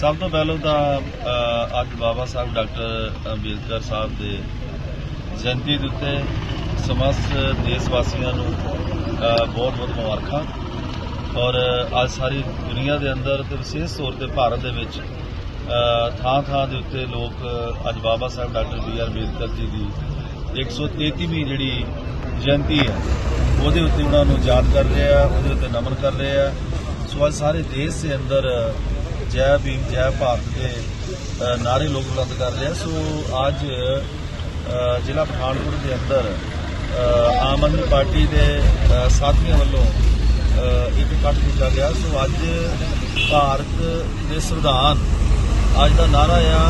ਸਭ ਤੋਂ ਪਹਿਲਾਂ ਤਾਂ ਅੱਜ ਬਾਬਾ ਸਾਹਿਬ ਡਾਕਟਰ ਅੰਬੇਦਕਰ ਸਾਹਿਬ ਦੇ ਜਯੰਤੀ ਦੇ ਉੱਤੇ ਸਮਸਤ ਦੇਸ਼ ਵਾਸੀਆਂ ਨੂੰ ਬਹੁਤ ਬਹੁਤ ਮੁਬਾਰਕਾਂ। ਔਰ ਅੱਜ ਸਾਰੀ ਦੁਨੀਆ ਦੇ ਅੰਦਰ ਤੇ ਵਿਸ਼ੇਸ਼ ਤੌਰ ਤੇ ਭਾਰਤ ਦੇ ਵਿੱਚ ਥਾਂ ਥਾਂ ਦੇ ਉੱਤੇ ਲੋਕ ਅੱਜ Baba Sahib doctor B R Ambedkar ji ਦੀ 133ਵੀਂ ਜਿਹੜੀ ਜਯੰਤੀ ਹੈ, ਉਹਦੇ ਉੱਤੇ ਉਹਨਾਂ ਨੂੰ ਯਾਦ ਕਰ ਰਹੇ ਆ, ਉਹਦੇ ਉੱਤੇ ਨਮਨ ਕਰ ਰਹੇ ਆ। ਸੋ ਅੱਜ ਸਾਰੇ ਦੇਸ਼ ਦੇ ਅੰਦਰ ਜੈ ਭੀਮ ਜੈ ਭਾਰਤ ਦੇ ਅ, ਨਾਰੇ ਲੋਕ ਬੁਲੰਦ ਕਰ ਰਹੇ। ਆ ਸੋ ਅੱਜ ਜ਼ਿਲ੍ਹਾ ਪਠਾਨਕੋਟ ਦੇ ਅੰਦਰ ਆਮ ਆਦਮੀ ਪਾਰਟੀ ਦੇ ਸਾਥੀਆਂ ਵੱਲੋਂ ਅ, ਇੱਕ ਇਕੱਠ ਕੀਤਾ ਗਿਆ। ਸੋ ਅੱਜ ਭਾਰਤ ਦੇ ਸੰਵਿਧਾਨ ਅੱਜ ਦਾ ਨਾਰਾ ਆ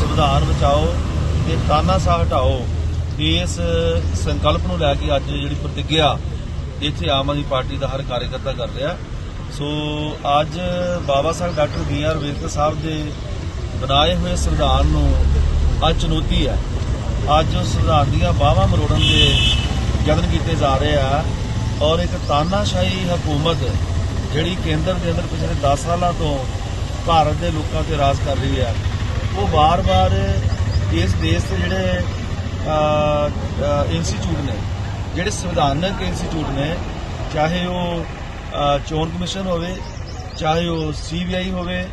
ਸੰਵਿਧਾਨ ਬਚਾਓ ਤੇ ਤਾਨਾਸ਼ਾਹ ਹਟਾਓ। ਇਸ ਸੰਕਲਪ ਨੂੰ ਲੈ ਕੇ ਅੱਜ ਜਿਹੜੀ ਪ੍ਰਤੀਗਿਆ ਇੱਥੇ ਆਮ ਆਦਮੀ ਪਾਰਟੀ ਦਾ ਹਰ ਕਾਰਜਕਰਤਾ ਕਰ ਰਿਹਾ। ਸੋ ਅੱਜ Baba Sahib doctor B R Ambedkar Sahib ਦੇ ਬਣਾਏ ਹੋਏ ਸੰਵਿਧਾਨ ਨੂੰ ਅੱਜ ਚੁਣੌਤੀ ਹੈ। ਅੱਜ ਉਸ ਸੰਵਿਧਾਨ ਦੀਆਂ ਬਾਹਾਂ ਮਰੋੜਨ ਦੇ ਯਤਨ ਕੀਤੇ ਜਾ ਰਹੇ ਆ ਔਰ ਇੱਕ ਤਾਨਾਸ਼ਾਹੀ ਹਕੂਮਤ ਜਿਹੜੀ ਕੇਂਦਰ ਦੇ ਅੰਦਰ ਪਿਛਲੇ 10 ਸਾਲਾਂ ਤੋਂ ਭਾਰਤ ਦੇ ਲੋਕਾਂ ਤੇ ਰਾਜ ਕਰ ਰਹੀ ਹੈ ਉਹ ਵਾਰ-ਵਾਰ ਇਸ ਦੇਸ਼ ਦੇ ਜਿਹੜੇ ਇੰਸਟੀਚਿਊਟ ਨੇ, ਜਿਹੜੇ ਸੰਵਿਧਾਨਕ ਇੰਸਟੀਚਿਊਟ ਨੇ, ਚਾਹੇ ਉਹ ਚੋਣ ਕਮਿਸ਼ਨ ਹੋਵੇ, ਚਾਹੇ ਉਹ ਸੀਬੀਆਈ ਹੋਵੇ,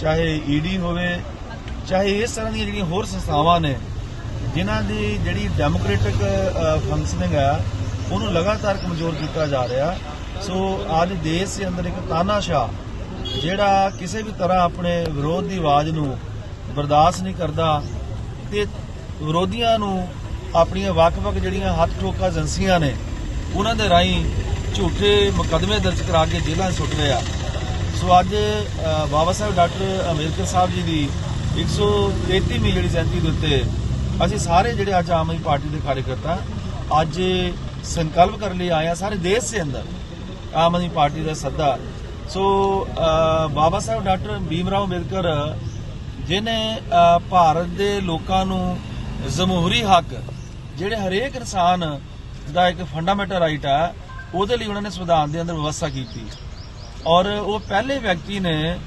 ਚਾਹੇ ਈਡੀ ਹੋਵੇ, ਚਾਹੇ ਇਸ ਤਰ੍ਹਾਂ ਦੀਆਂ ਜਿਹੜੀਆਂ ਹੋਰ ਸੰਸਥਾਵਾਂ ਨੇ, ਜਿਨ੍ਹਾਂ ਦੀ ਜਿਹੜੀ ਡੈਮੋਕ੍ਰੈਟਿਕ ਫੰਕਸ਼ਨਿੰਗ ਹੈ ਉਹਨੂੰ ਲਗਾਤਾਰ ਕਮਜ਼ੋਰ ਕੀਤਾ ਜਾ ਰਿਹਾ। ਸੋ ਅੱਜ ਦੇਸ਼ ਦੇ ਅੰਦਰ ਇੱਕ ਤਾਨਾਸ਼ਾਹ, ਜਿਹੜਾ ਕਿਸੇ ਵੀ ਤਰ੍ਹਾਂ ਆਪਣੇ ਵਿਰੋਧ ਦੀ ਆਵਾਜ਼ ਨੂੰ ਬਰਦਾਸ਼ਤ ਨਹੀਂ ਕਰਦਾ ਤੇ ਵਿਰੋਧੀਆਂ ਨੂੰ ਆਪਣੀਆਂ ਵੱਖ-ਵੱਖ ਜਿਹੜੀਆਂ ਹੱਥ ਠੋਕਾ ਏਜੰਸੀਆਂ ਨੇ, ਉਹਨਾਂ ਦੇ ਰਾਹੀਂ ਝੂਠੇ ਮੁਕੱਦਮੇ ਦਰਜ ਕਰਾ ਕੇ ਜੇਲ੍ਹਾਂ 'ਚ ਸੁੱਟ ਰਹੇ ਆ। ਸੋ ਅੱਜ ਬਾਬਾ ਸਾਹਿਬ ਡਾਕਟਰ ਅੰਬੇਦਕਰ ਸਾਹਿਬ ਜੀ ਦੀ 133ਵੀਂ ਜਿਹੜੀ ਜਯੰਤੀ ਦੇ ਉੱਤੇ ਅਸੀਂ ਸਾਰੇ ਜਿਹੜੇ ਅੱਜ ਆਮ ਆਦਮੀ ਪਾਰਟੀ ਦੇ ਕਾਰਜਕਰਤਾ ਅੱਜ ਸੰਕਲਪ ਕਰਨ ਲਈ ਆਏ ਆ, ਸਾਰੇ ਦੇਸ਼ ਦੇ ਅੰਦਰ ਆਮ ਆਦਮੀ ਪਾਰਟੀ ਦਾ ਸੱਦਾ। ਸੋ ਬਾਬਾ ਸਾਹਿਬ ਡਾਕਟਰ ਭੀਮ ਰਾਓ ਅੰਬੇਦਕਰ ਜਿਨੇ ਭਾਰਤ ਦੇ ਲੋਕਾਂ ਨੂੰ ਜਮਹੂਰੀ ਹੱਕ, ਜਿਹੜੇ ਹਰੇਕ ਇਨਸਾਨ ਦਾ ਇੱਕ ਫੰਡਾਮੈਂਟਲ ਰਾਈਟ ਹੈ ਉਹਦੇ ਲਈ ਉਹਨਾਂ ਨੇ ਸੰਵਿਧਾਨ ਦੇ ਅੰਦਰ ਵਿਵਸਥਾ ਕੀਤੀ। ਔਰ ਉਹ ਪਹਿਲੇ ਵਿਅਕਤੀ ਨੇ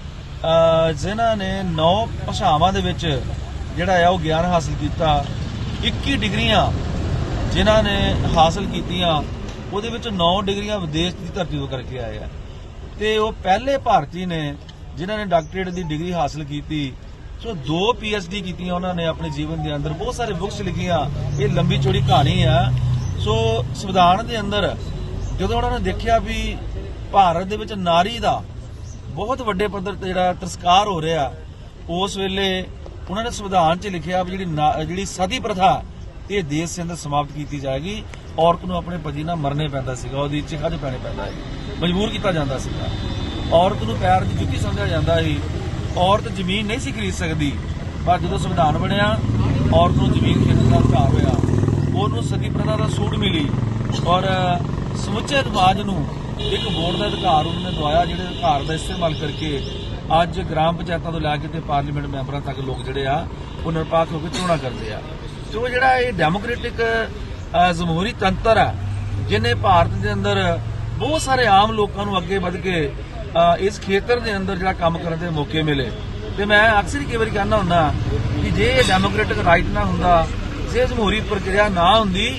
ਜਿਨ੍ਹਾਂ ਨੇ ਨੌ ਭਾਸ਼ਾਵਾਂ ਦੇ ਵਿੱਚ ਜਿਹੜਾ ਆ ਉਹ ਗਿਆਨ ਹਾਸਲ ਕੀਤਾ। 21 ਡਿਗਰੀਆਂ ਜਿਨ੍ਹਾਂ ਨੇ ਹਾਸਲ ਕੀਤੀਆਂ, ਉਹਦੇ ਵਿੱਚ 9 ਡਿਗਰੀਆਂ ਵਿਦੇਸ਼ ਦੀ ਧਰਤੀ ਤੋਂ ਕਰਕੇ ਆਏ ਆ। ਤੇ ਉਹ ਪਹਿਲੇ ਭਾਰਤੀ ਨੇ ਜਿਨ੍ਹਾਂ ਨੇ ਡਾਕਟਰੇਟ ਦੀ ਡਿਗਰੀ ਹਾਸਲ ਕੀਤੀ, ਸੋ ਦੋ ਪੀਐਚਡੀ ਕੀਤੀਆਂ ਉਹਨਾਂ ਨੇ ਆਪਣੇ ਜੀਵਨ ਦੇ ਅੰਦਰ। ਬਹੁਤ ਸਾਰੇ ਬੁੱਕਸ ਲਿਖੀਆਂ। ਇਹ ਲੰਬੀ ਚੌੜੀ ਕਹਾਣੀ ਆ। ਸੋ ਸੰਵਿਧਾਨ ਦੇ ਅੰਦਰ ਜਦੋਂ ਉਹਨਾਂ ਨੇ ਦੇਖਿਆ ਵੀ ਭਾਰਤ ਦੇ ਵਿੱਚ ਨਾਰੀ ਦਾ ਬਹੁਤ ਵੱਡੇ ਪੱਧਰ ਤੇ ਜਿਹੜਾ ਤਰਸਕਾਰ ਹੋ ਰਿਹਾ, ਉਸ ਵੇਲੇ ਉਹਨਾਂ ਨੇ ਸੰਵਿਧਾਨ 'ਚ ਲਿਖਿਆ ਵੀ ਜਿਹੜੀ ਨਾ- ਜਿਹੜੀ ਸਤੀ ਪ੍ਰਥਾ, ਇਹ ਦੇਸ਼ ਦੇ ਅੰਦਰ ਸਮਾਪਤ ਕੀਤੀ ਜਾਏਗੀ। ਔਰਤ ਨੂੰ ਆਪਣੇ ਪਤੀ ਨਾਲ ਮਰਨੇ ਪੈਂਦਾ ਸੀਗਾ, ਉਹਦੀ ਚਿਖਾ ਦੇ ਪੈਣੇ ਪੈਂਦਾ ਹੈ ਮਜਬੂਰ ਕੀਤਾ ਜਾਂਦਾ ਸੀਗਾ। ਔਰਤ ਨੂੰ ਪੈਰ ਦੀ ਜੁੱਤੀ ਸਮਝਿਆ ਜਾਂਦਾ ਸੀ। ਔਰਤ ਜ਼ਮੀਨ ਨਹੀਂ ਸੀ ਖਰੀਦ ਸਕਦੀ। ਪਰ ਜਦੋਂ ਸੰਵਿਧਾਨ ਬਣਿਆ, ਔਰਤ ਨੂੰ ਜ਼ਮੀਨ ਖਰੀਦਣ ਦਾ ਅਧਿਕਾਰ ਹੋਇਆ। ਉਹਨੂੰ ਸਤੀ ਪ੍ਰਥਾ ਦਾ ਸੂਟ ਮਿਲੀ। ਔਰ ਸਮੁੱਚੇ ਸਮਾਜ ਨੂੰ ਇੱਕ ਵੋਟ ਦਾ ਅਧਿਕਾਰ ਉਹਨਾਂ ਨੇ ਦਵਾਇਆ, ਜਿਹੜੇ ਅਧਿਕਾਰ ਦਾ ਇਸਤੇਮਾਲ ਕਰਕੇ ਅੱਜ ਗ੍ਰਾਮ ਪੰਚਾਇਤਾਂ ਤੋਂ ਲੈ ਕੇ ਤੇ ਪਾਰਲੀਮੈਂਟ ਮੈਂਬਰਾਂ ਤੱਕ ਲੋਕ ਜਿਹੜੇ ਆ, ਉਹ ਨਿਰਪੱਖ ਹੋ ਕੇ ਚੋਣਾਂ ਕਰਦੇ ਆ। ਸੋ ਉਹ ਜਿਹੜਾ ਇਹ ਡੈਮੋਕ੍ਰੈਟਿਕ ਜਮਹੂਰੀ ਤੰਤਰ ਹੈ ਜਿਹਨੇ ਭਾਰਤ ਦੇ ਅੰਦਰ ਬਹੁਤ ਸਾਰੇ ਆਮ ਲੋਕਾਂ ਨੂੰ ਅੱਗੇ ਵਧ ਕੇ ਇਸ ਖੇਤਰ ਦੇ ਅੰਦਰ ਜਿਹੜਾ ਕੰਮ ਕਰਨ ਦੇ ਮੌਕੇ ਮਿਲੇ। ਤੇ ਮੈਂ ਅਕਸਰ ਕਈ ਵਾਰੀ ਕਹਿੰਦਾ ਹੁੰਦਾ ਕਿ ਜੇ ਇਹ ਡੈਮੋਕ੍ਰੈਟਿਕ ਰਾਈਟ ਨਾ ਹੁੰਦਾ, ਜੇ ਜਮਹੂਰੀ ਪ੍ਰਕਿਰਿਆ ਨਾ ਹੁੰਦੀ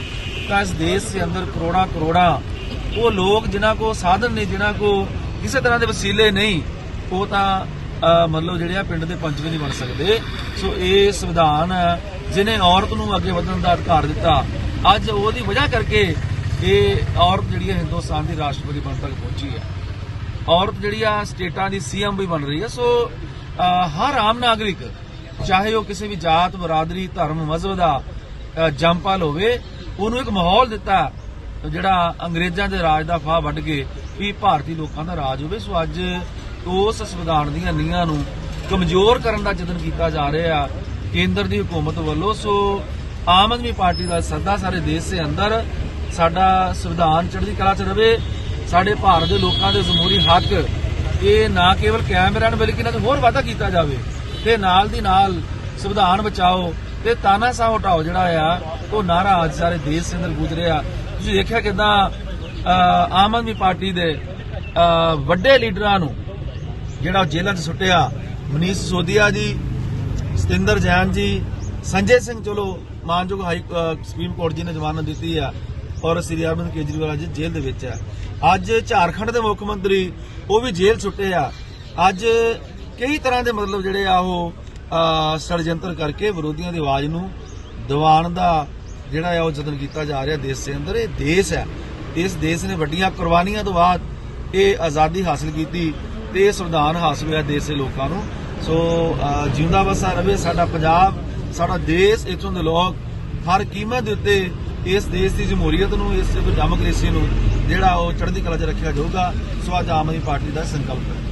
ਤਾਂ ਇਸ ਦੇਸ਼ ਦੇ ਅੰਦਰ ਕਰੋੜਾਂ ਕਰੋੜਾਂ। ਉਹ ਲੋਕ ਜਿਨ੍ਹਾਂ ਕੋ ਸਾਧਨ ਨਹੀਂ ਜਿਨ੍ਹਾਂ ਕੋ ਕਿਸੇ ਤਰ੍ਹਾਂ ਦੇ ਵਸੀਲੇ ਨਹੀਂ ਉਹ ਤਾਂ ਮਤਲਬ ਜਿਹੜੇ ਆ ਪਿੰਡ ਦੇ ਪੰਚ ਵੀ ਨਹੀਂ ਬਣ ਸਕਦੇ। ਸੋ ਇਹ ਸੰਵਿਧਾਨ ਜਿਹਨੇ ਔਰਤ ਨੂੰ ਅੱਗੇ ਵਧਣ ਦਾ ਅਧਿਕਾਰ ਦਿੱਤਾ ਅੱਜ ਉਹਦੀ ਵਜ੍ਹਾ ਕਰਕੇ ਇਹ ਔਰਤ ਜਿਹੜੀ ਹੈ ਹਿੰਦੁਸਤਾਨ ਦੀ ਰਾਸ਼ਟਰਪਤੀ ਬਣ ਤੱਕ ਪਹੁੰਚੀ ਹੈ। ਔਰਤ ਜਿਹੜੀ ਆ ਸਟੇਟਾਂ ਦੀ ਸੀਐਮ ਵੀ ਬਣ ਰਹੀ ਹੈ। ਸੋ ਹਰ ਆਮ ਨਾਗਰਿਕ ਚਾਹੇ ਉਹ ਕਿਸੇ ਵੀ ਜਾਤ ਬਰਾਦਰੀ ਧਰਮ ਮਜ਼ਹਬ ਦਾ ਅ, ਹੋਵੇ ਉਹਨੂੰ ਇੱਕ ਮਾਹੌਲ ਦਿੱਤਾ ਜਿਹੜਾ ਅੰਗਰੇਜ਼ਾਂ ਦੇ ਰਾਜ ਦਾ ਫਾਹ ਵੱਢ ਕੇ ਵੀ ਭਾਰਤੀ ਲੋਕਾਂ ਦਾ ਰਾਜ ਹੋਵੇ। ਸੋ ਅੱਜ ਉਸ ਸੰਵਿਧਾਨ ਦੀਆਂ ਨੀਹਾਂ ਨੂੰ ਕਮਜ਼ੋਰ ਕਰਨ ਦਾ ਯਤਨ ਕੀਤਾ ਜਾ ਰਿਹਾ ਕੇਂਦਰ ਦੀ ਹਕੂਮਤ ਵੱਲੋਂ। ਸੋ ਆਮ ਆਦਮੀ ਪਾਰਟੀ ਦਾ ਸੱਦਾ ਸਾਰੇ ਦੇਸ਼ ਦੇ ਅੰਦਰ ਸਾਡਾ ਸੰਵਿਧਾਨ ਚੜ੍ਹਦੀ ਕਲਾ 'ਚ ਰਵੇ। ਸਾਡੇ ਭਾਰਤ ਦੇ ਲੋਕਾਂ ਦੇ ਜਮਹੂਰੀ ਹੱਕ, ਇਹ ਨਾ ਕੇਵਲ ਕਾਇਮ ਰਹਿਣ ਬਲਕਿ ਇਹਨਾਂ 'ਚ ਹੋਰ ਵਾਧਾ ਕੀਤਾ ਜਾਵੇ ਤੇ ਨਾਲ ਦੀ ਨਾਲ ਸੰਵਿਧਾਨ ਬਚਾਓ। ਤੇ ਤਾਨਾਸ਼ਾਹ ਹਟਾਓ ਜਿਹੜਾ ਆ, ਉਹ ਨਾਰਾ ਅੱਜ ਸਾਰੇ ਦੇਸ਼ ਦੇ ਅੰਦਰ ਗੂੰਜ ਰਿਹਾ। ਤੁਸੀਂ ਦੇਖਿਆ ਕਿਦਾਂ ਆਮ ਆਦਮੀ ਪਾਰਟੀ ਦੇ ਵੱਡੇ ਲੀਡਰਾਂ ਨੂੰ ਜਿਹੜਾ ਉਹ ਜੇਲ੍ਹਾਂ 'ਚ ਸੁੱਟਿਆ, ਮਨੀਸ਼ ਸੋਦੀਆ ਜੀ, ਸਤਿੰਦਰ ਜੈਨ ਜੀ, ਸੰਜੇ ਸਿੰਘ ਚਲੋ, ਮਾਨਯੋਗ ਹਾਈ ਸੁਪਰੀਮ ਕੋਰਟ ਜੀ ਨੇ ਜ਼ਮਾਨਤ ਦਿੱਤੀ ਆ, ਔਰ ਸ੍ਰੀ ਅਰਵਿੰਦ ਕੇਜਰੀਵਾਲ ਜੀ ਜੇਲ੍ਹ ਦੇ ਵਿੱਚ ਆ। ਅੱਜ ਝਾਰਖੰਡ ਦੇ ਮੁੱਖ ਮੰਤਰੀ, ਉਹ ਵੀ ਜੇਲ੍ਹ ਛੁੱਟੇ ਆ। ਅੱਜ ਕਈ ਤਰ੍ਹਾਂ ਦੇ ਮਤਲਬ ਜਿਹੜੇ ਆ ਉਹ ਅ, ਕਰਕੇ ਵਿਰੋਧੀਆਂ ਦੀ ਆਵਾਜ਼ ਨੂੰ ਦਿਵਾਉਣ ਦਾ ਜਿਹੜਾ ਆ ਉਹ ਯਤਨ ਕੀਤਾ ਜਾ ਰਿਹਾ ਦੇਸ਼ ਦੇ ਅੰਦਰ। ਇਹ ਦੇਸ਼ ਹੈ। ਇਸ ਦੇਸ਼ ਨੇ ਵੱਡੀਆਂ ਕੁਰਬਾਨੀਆਂ ਤੋਂ ਬਾਅਦ ਇਹ ਆਜ਼ਾਦੀ ਹਾਸਲ ਕੀਤੀ ਤੇ ਇਹ ਸੰਵਿਧਾਨ ਹਾਸਲ ਹੋਇਆ ਦੇਸ਼ ਦੇ ਲੋਕਾਂ ਨੂੰ। ਸੋ ਅ, ਜਿਉਂਦਾ ਵਸਾ ਰਵੇ ਸਾਡਾ ਪੰਜਾਬ ਸਾਡਾ ਦੇਸ਼ ਇੱਥੋਂ ਦੇ ਲੋਕ ਹਰ ਕੀਮਤ ਦੇ ਉੱਤੇ ਇਸ ਦੇਸ਼ ਦੀ ਜਮਹੂਰੀਅਤ ਨੂੰ ਇਸ ਡੈਮੋਕ੍ਰੇਸੀ ਨੂੰ ਜਿਹੜਾ ਉਹ ਚੜ੍ਹਦੀ ਕਲਾ 'ਚ ਰੱਖਿਆ ਜਾਊਗਾ। ਸੋ ਅੱਜ ਆਮ ਆਦਮੀ ਪਾਰਟੀ ਦਾ ਸੰਕਲਪ ਹੈ।